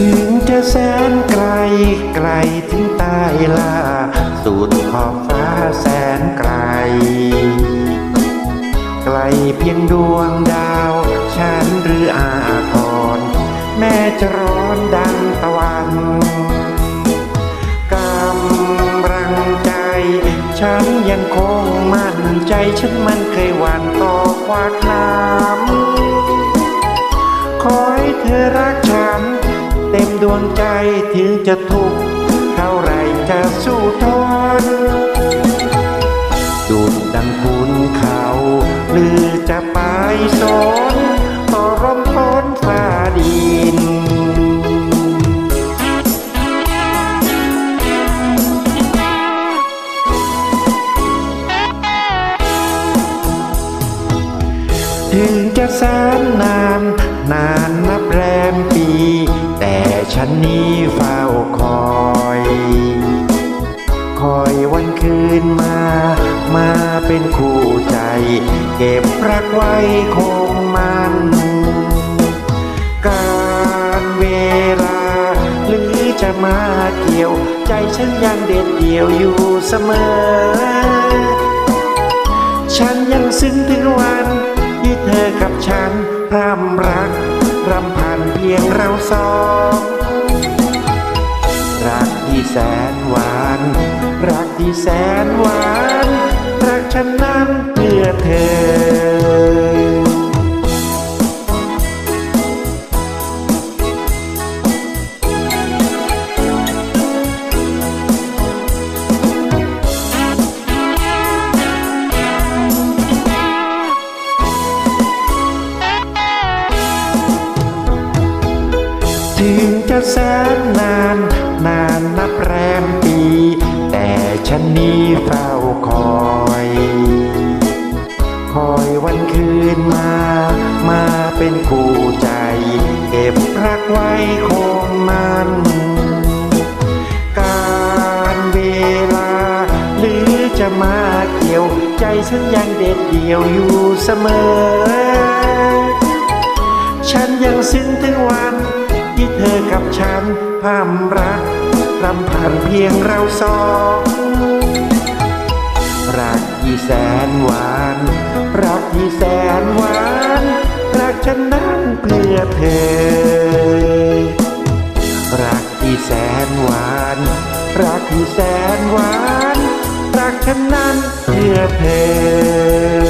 ถึงจะแสนไกลไกลถึงใต้ล่าสุดขอบฟ้าแสนไกล ไกลเพียงดวงดาว ฉันหรืออาทรแม้จะร้อนดังตะวันกำลังใจ ฉันยังคงมั่นใจฉันมันเคยหวั่นต่อควัก วงใจถึงจะทุกข์เท่าไรจะสู้ทนดุดดังคุณเขาหรือจะไปสนต่อร่มต้นฟ้าดินถึงจะแสา คอยวันคืนมา มาเป็นคู่ใจ เก็บรักไว้คงมันการเวลา หรือจะมาเกี่ยว ใจฉันยังเด็ดเดี่ยวอยู่เสมอฉันยังซึ้งถึงวันที่เธอกับฉันพร่ำรักรำพันเพียงเราสอง แสนหวาน รักที่แสนหวาน รักฉันนั้นเพื่อเธอถึงจะแสนนาน นานนับแรมปี แต่ฉันนี้เฝ้าคอย คอยวันคืนมา มาเป็นคู่ใจ เก็บรักไว้คงมันการเวลา หรือจะมาเกี่ยว ใจฉันยังเด็ดเดี่ยวอยู่เสมอ กับฉันพร่ำรักรำพันเพียงเราสองรักที่แสนหวาน รักที่แสนหวาน รักฉันนั้นเพื่อเธอ รักที่แสนหวาน รักที่แสนหวาน รักฉันนั้นเพื่อเธอ